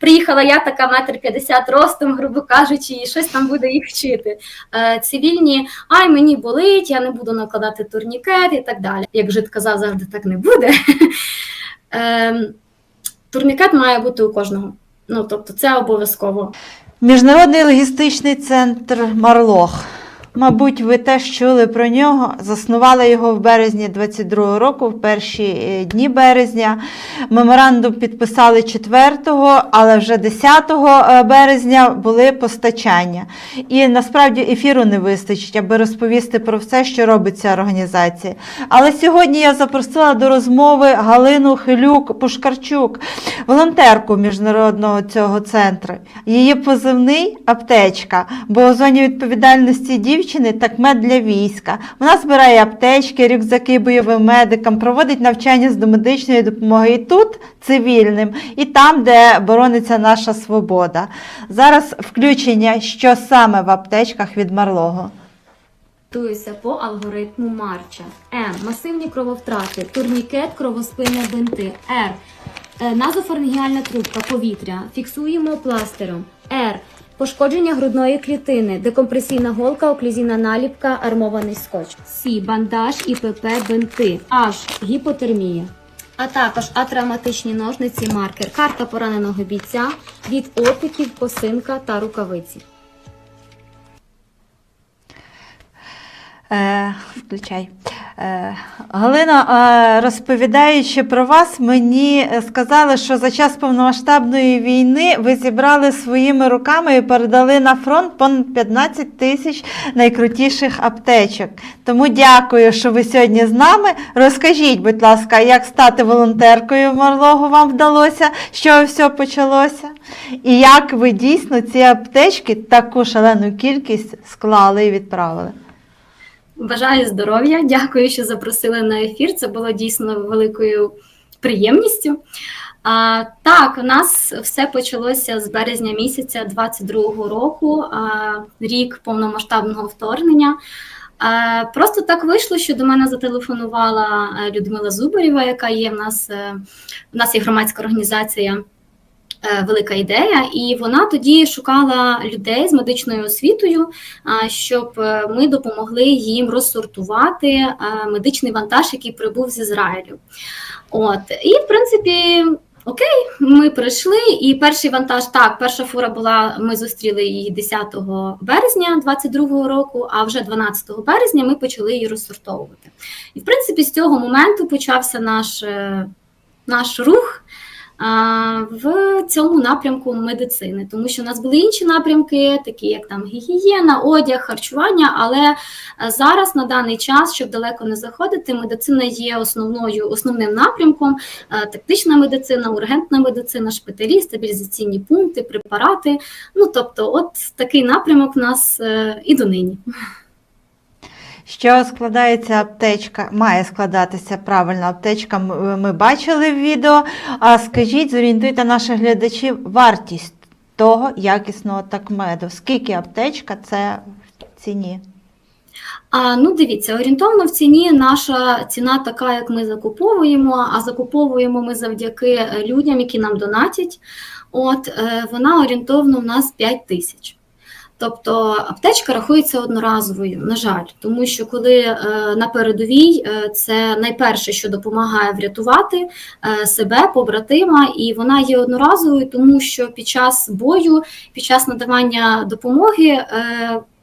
приїхала я така метр п'ятдесят ростом, грубо кажучи, і щось там буде їх вчити. Е, цивільні, ай, мені болить, я не буду накладати турнікет і так далі. Як жит казав, завжди так не буде. Е, турнікет має бути у кожного. Ну, тобто, це обов'язково. Міжнародний логістичний центр Марлох. Мабуть, ви теж чули про нього. Заснували його в березні 22-го року, в перші е, дні березня. Меморандум підписали 4-го, але вже 10 е, березня були постачання. І насправді ефіру не вистачить, аби розповісти про все, що робить ця організація. Але сьогодні я запросила до розмови Галину Хилюк Пушкарчук, волонтерку міжнародного цього центру. Її позивний аптечка, бо у зоні відповідальності дівчини так мед для війська. Вона збирає аптечки, рюкзаки бойовим медикам, проводить навчання з домедичної допомоги тут цивільним, і там, де борониться наша свобода. Зараз включення, що саме в аптечках від Марлого. Туюся по алгоритму Марча. М. Масивні крововтрати, турнікет, кровоспиння бинти. Р. Е, Назофарнгіальна трубка, повітря. Фіксуємо пластером. Р. Пошкодження грудної клітини, декомпресійна голка, оклюзійна наліпка, армований скотч. С. Бандаж, ІПП, бинти. H. Гіпотермія. А також атравматичні ножниці, маркер, карта пораненого бійця від опіків, косинка та рукавиці. Е, включай. Е, Галина, е, розповідаючи про вас, мені сказали, що за час повномасштабної війни ви зібрали своїми руками і передали на фронт понад 15 тисяч найкрутіших аптечок. Тому дякую, що ви сьогодні з нами. Розкажіть, будь ласка, як стати волонтеркою в Марлогу вам вдалося, чого все почалося? І як ви дійсно ці аптечки таку шалену кількість склали і відправили? Бажаю здоров'я, дякую, що запросили на ефір. Це було дійсно великою приємністю. А, так, у нас все почалося з березня місяця 22-го року, а, рік повномасштабного вторгнення. А, просто так вийшло, що до мене зателефонувала е, Людмила Зубарєва, яка є в нас, е, в нас є громадська організація. Е, Велика ідея, і вона тоді шукала людей з медичною освітою, щоб е, ми допомогли їм розсортувати е, медичний вантаж, який прибув з Ізраїлю. От і в принципі. Окей, ми прийшли, і перший вантаж так, перша фура була. Ми зустріли її 10 березня 22-го року, а вже 12 березня ми почали її розсортовувати. І в принципі, з цього моменту почався наш, е, наш рух в цьому напрямку медицини, тому що у нас були інші напрямки, такі як там гігієна, одяг, харчування. Але е, зараз на даний час, щоб далеко не заходити, медицина є основною основним напрямком. Е, Тактична медицина, ургентна медицина, шпиталі, стабілізаційні пункти, препарати. Ну тобто, от такий напрямок у нас е, і донині. Що складається аптечка, має складатися правильно аптечка. Ми бачили в відео. А скажіть, зорієнтуйте наших глядачів вартість того якісного такмеду. Скільки аптечка це в ціні? А ну дивіться, орієнтовно в ціні наша ціна така, як ми закуповуємо. А закуповуємо ми завдяки е, людям, які нам донатять. От е, вона орієнтовно в нас 5 тисяч. Тобто аптечка рахується одноразовою, на жаль, тому що коли е, на передовій е, це найперше, що допомагає врятувати е, себе, побратима, і вона є одноразовою, тому що під час бою, під час надавання допомоги.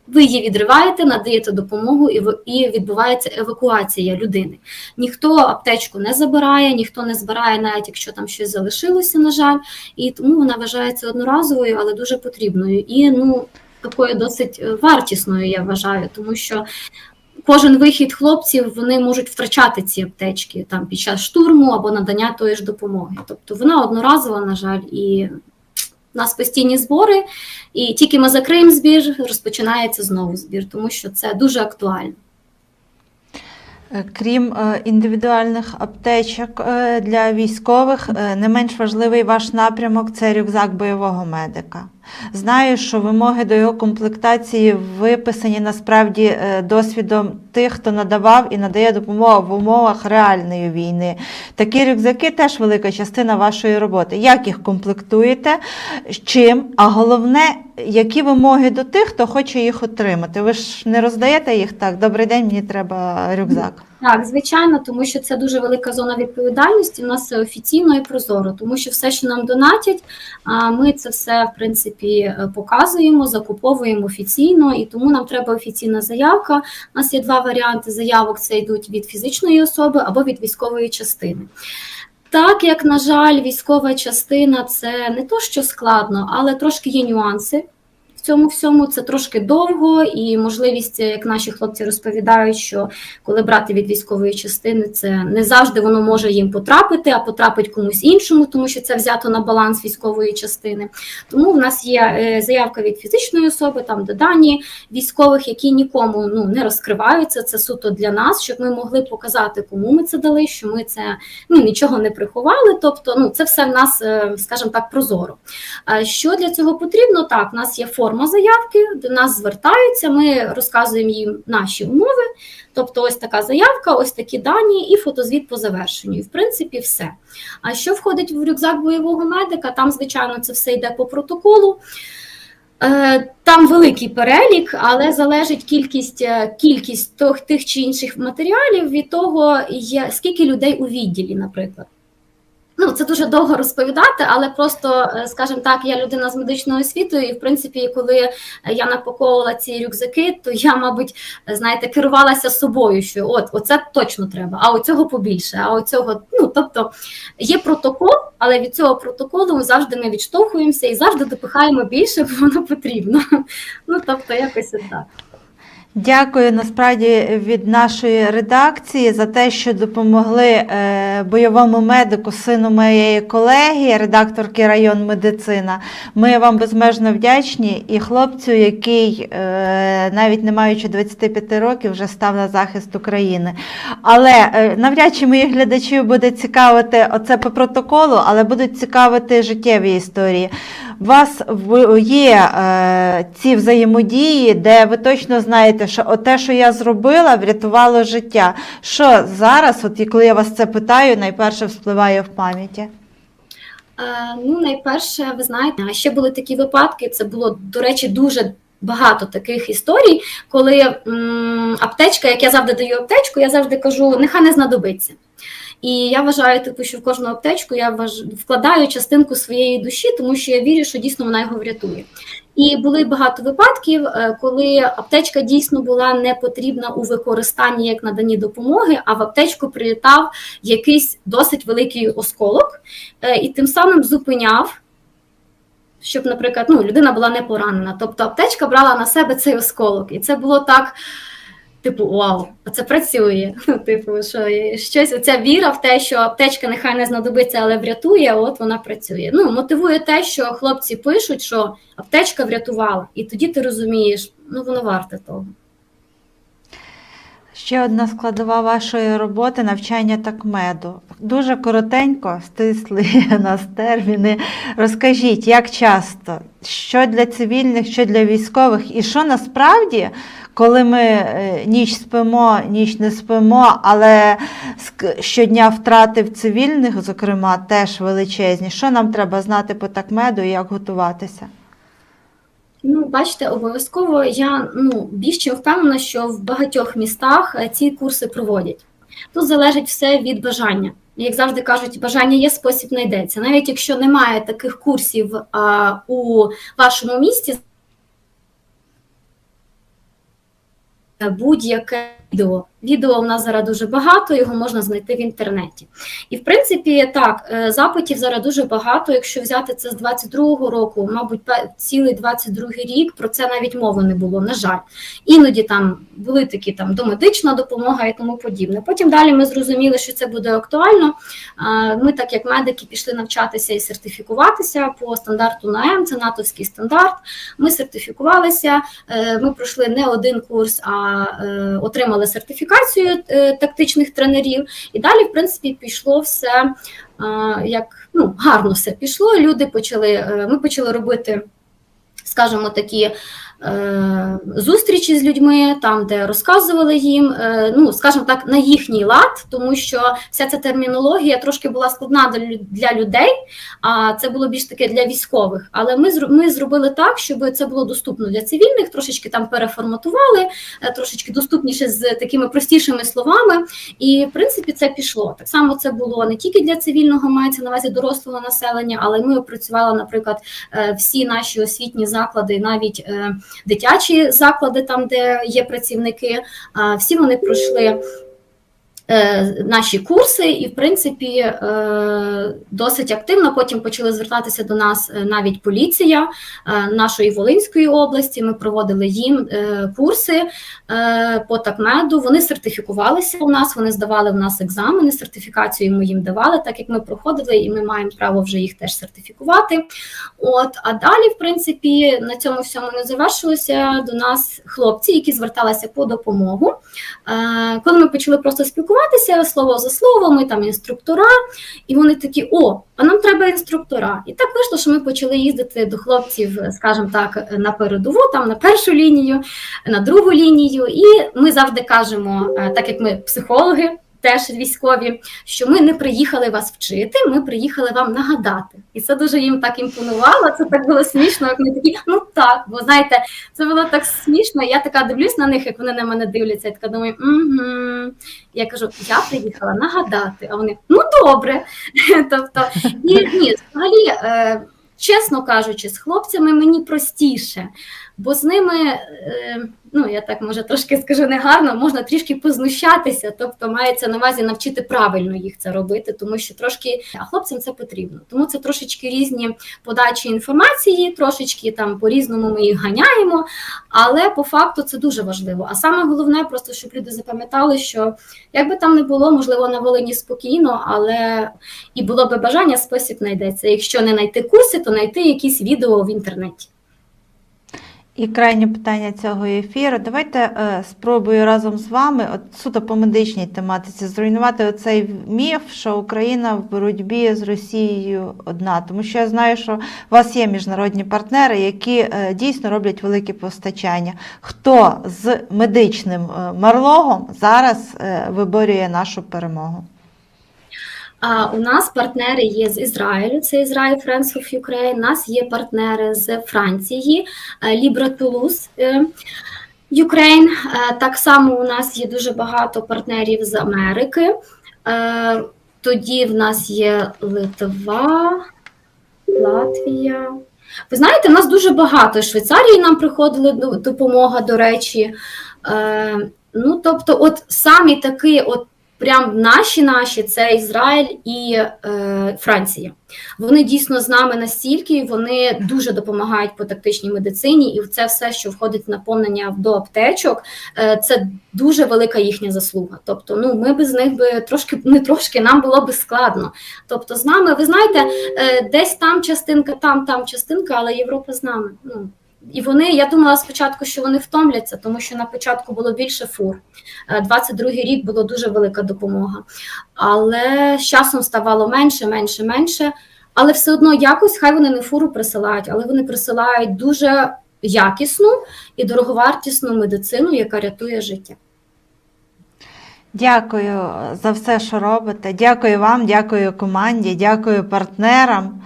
Ви її відриваєте, надаєте допомогу, і відбувається евакуація людини. Ніхто аптечку не забирає, ніхто не збирає, навіть якщо там щось залишилося, на жаль, і тому вона вважається одноразовою, але дуже потрібною. І ну такою досить е, вартісною, я вважаю, тому що. Кожен вихід хлопців вони можуть втрачати ці аптечки там під час штурму або надання тої ж допомоги. Тобто вона одноразова, на жаль, і у нас постійні збори, і тільки ми закриємо збір, розпочинається знову збір, тому що це дуже актуально. Е, Крім е, індивідуальних аптечок для військових, не менш важливий ваш напрямок це рюкзак бойового медика. Знаю, що вимоги до його комплектації виписані насправді е, досвідом тих, хто надавав і надає допомогу в умовах реальної війни. Такі рюкзаки теж велика частина вашої роботи. Як їх комплектуєте, чим, а головне, які вимоги до тих, хто хоче їх отримати. Ви ж не роздаєте їх так. Добрий день, мені треба рюкзак. Так, звичайно, тому що це дуже велика зона відповідальності. У нас все офіційно і прозоро, тому що все, що нам донатять, ми це все в принципі е, показуємо, закуповуємо офіційно, і тому нам треба офіційна заявка. У нас є два варіанти заявок: це йдуть від фізичної особи або від військової частини. Так як, на жаль, військова частина це не то, що складно, але трошки є нюанси. Цьому всьому це трошки довго, і можливість, як наші хлопці розповідають, що коли брати від військової частини, це не завжди воно може їм потрапити, а потрапить комусь іншому, тому що це взято на баланс військової частини. Тому в нас є е, заявка від фізичної особи, там додані військових, які нікому ну не розкриваються. Це суто для нас, щоб ми могли показати, кому ми це дали, що ми це ну нічого не приховали. Тобто, ну це все в нас, е, скажімо так, прозоро. Що для цього потрібно? Так, в нас є форма заявки, до нас звертаються, ми розказуємо їм наші умови. Тобто, ось така заявка, ось такі дані і фотозвіт по завершенню. І в принципі, все. А що входить в рюкзак бойового медика? Там, звичайно, це все йде по протоколу. Е, Там великий перелік, але залежить кількість, е, кількість тих, чи інших матеріалів від того, скільки людей у відділі, наприклад. Ну, це дуже довго розповідати, але просто, е, скажімо так, я людина з медичною освітою, і в принципі, коли я напаковувала ці рюкзаки, то я, мабуть, знаєте, керувалася собою, що от оце точно треба, а оцього побільше, а оцього, ну тобто є протокол, але від цього протоколу ми завжди не відштовхуємося і завжди допихаємо більше, бо воно потрібно. Ну тобто, якось так. Дякую насправді від нашої редакції за те, що допомогли е, бойовому медику, сину моєї колеги, редакторки район медицина. Ми вам безмежно вдячні і хлопцю, який, е, навіть не маючи 25 років, вже став на захист України. Але е, навряд чи моїх глядачів буде цікавити оце по протоколу, але будуть цікавити життєві історії. У вас є е, ці взаємодії, де ви точно знаєте, що те, що я зробила, врятувало життя. Що зараз, от коли я вас це питаю, найперше вспливає в пам'яті? Е, Ну, найперше, ви знаєте, а ще були такі випадки. Це було, до речі, дуже багато таких історій, коли м, аптечка, як я завжди даю аптечку, я завжди кажу, нехай не знадобиться. І я вважаю, типу, що в кожну аптечку я вваж... вкладаю частинку своєї душі, тому що я вірю, що дійсно вона його врятує. І були багато випадків, е, коли аптечка дійсно була не потрібна у використанні як наданні допомоги, а в аптечку прилітав якийсь досить великий осколок, е, і тим самим зупиняв. Щоб, наприклад, ну, людина була не поранена. Тобто аптечка брала на себе цей осколок. І це було так, типу, вау, це працює. Типу, що щось, оця віра в те, що аптечка нехай не знадобиться, але врятує, от вона працює. Ну, мотивує те, що хлопці пишуть, що аптечка врятувала. І тоді ти розумієш, ну воно варте того. Ще одна складова вашої роботи навчання такмеду. Дуже коротенько, стисли нас терміни. Розкажіть, як часто, що для цивільних, що для військових, і що насправді, коли ми е, ніч спимо, ніч не спимо, але щодня втрати в цивільних, зокрема, теж величезні. Що нам треба знати по такмеду і як готуватися? Ну, бачите, обов'язково я ну більш чим впевнена, що в багатьох містах е, ці курси проводять. Тут залежить все від бажання. Як завжди кажуть, бажання є, спосіб знайдеться. Навіть якщо немає таких курсів а, у вашому місті, будь-яке відео. Відео в нас зараз дуже багато, його можна знайти в інтернеті. І в принципі, так, е, запитів зараз дуже багато. Якщо взяти це з 22-го року, мабуть, цілий 22-й рік про це навіть мови не було. На жаль, іноді там були такі там домедична допомога і тому подібне. Потім далі ми зрозуміли, що це буде актуально. Ми, так як медики, пішли навчатися і сертифікуватися по стандарту НАЕМ, це натовський стандарт. Ми сертифікувалися, е, ми пройшли не один курс, а е, отримали отримали сертифікацію е, тактичних тренерів, і далі, в принципі, пішло все е, як ну, гарно все пішло. Люди почали, е, ми почали робити, скажімо, такі. Е, Зустрічі з людьми, там, де розказували їм, е, ну скажімо так, на їхній лад, тому що вся ця термінологія трошки була складна для людей, а це було більш таке для військових. Але ми ми зробили так, щоб це було доступно для цивільних, трошечки там переформатували, е, трошечки доступніше з такими простішими словами. І в принципі це пішло. Так само це було не тільки для цивільного, мається на увазі дорослого населення, але ми опрацювали, наприклад, всі наші освітні заклади, навіть дитячі заклади, там де є працівники, всі вони пройшли. Е, Наші курси, і в принципі е, досить активно. Потім почали звертатися до нас е, навіть поліція нашої Волинської області. Ми проводили їм курси по такмеду. Вони сертифікувалися у нас, вони здавали в нас екзамени, сертифікацію ми їм давали, так як ми проходили, і ми маємо право вже їх теж сертифікувати. От, а далі, в принципі, на цьому всьому не завершилося до нас хлопці, які зверталися по допомогу. Коли ми почали просто спілкуватися слово за слово, ми там інструктора, і вони такі: о, а нам треба інструктора. І так вийшло, що ми почали їздити до хлопців, скажімо так, на передову, там на першу лінію, на другу лінію. І ми завжди кажемо, е, так як ми психологи. Теж військові, що ми не приїхали вас вчити, ми приїхали вам нагадати. І це дуже їм так імпонувало. Це так було смішно, як вони такі, ну так, бо знаєте, це було так смішно. Я така дивлюсь на них, як вони на мене дивляться, я така думаю, угу. Я кажу, я приїхала нагадати. А вони ну добре. тобто, і ні, взагалі, е, чесно кажучи, з хлопцями мені простіше, бо з ними, е, ну я так може трошки скажу негарно, можна трішки познущатися, тобто мається на увазі навчити правильно їх це робити, тому що трошки а хлопцям це потрібно. Тому це трошечки різні подачі інформації, трошечки там по-різному ми їх ганяємо, але по факту це дуже важливо. А саме головне, просто щоб люди запам'ятали, що як би там не було, можливо, на Волині спокійно, але і було би бажання, спосіб знайдеться. Якщо не знайти курси, то знайти якісь відео в інтернеті. І крайнє питання цього ефіру. Давайте е, спробую разом з вами, от суто по медичній тематиці, зруйнувати оцей міф, що Україна в боротьбі з Росією одна. Тому що я знаю, що у вас є міжнародні партнери, які е, дійсно роблять великі постачання. Хто з медичним е, марлогом зараз е, виборює нашу перемогу? А у нас партнери є з Ізраїлю, це Ізраїль Friends of Ukraine, У нас є партнери з Франції, е, Libra Toulouse, е, Ukraine. Е, Так само у нас є дуже багато партнерів з Америки. Е, Тоді в нас є Литва, Латвія. Ви знаєте, в нас дуже багато. Швейцарії нам приходила допомога, до речі. Е, Ну, тобто, от самі такі, от прям наші наші це Ізраїль і е, Франція. Вони дійсно з нами настільки, вони дуже допомагають по тактичній медицині, і це все, що входить в наповнення до аптечок, е, це дуже велика їхня заслуга. Тобто, ну ми без них би трошки не трошки, нам було би складно. Тобто, з нами, ви знаєте, е, десь там частинка, там, там частинка, але Європа з нами. Ну і вони, я думала спочатку, що вони втомляться, тому що на початку було більше фур. Е, 22-й рік було дуже велика допомога. Але з часом ставало менше, менше, менше. Але все одно якось хай вони не фуру присилають, але вони присилають дуже якісну і дороговартісну медицину, яка рятує життя. Дякую за все, що робите. Дякую вам, дякую команді, дякую партнерам.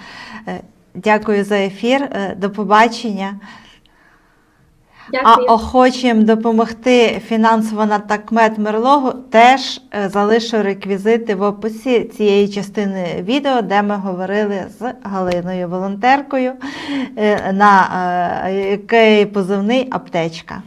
Е, Дякую за ефір. Е, До побачення. А охочим допомогти фінансово на такмет Мерлогу теж е, залишу реквізити в описі цієї частини відео, де ми говорили з Галиною, волонтеркою, е, на е, який позивний аптечка.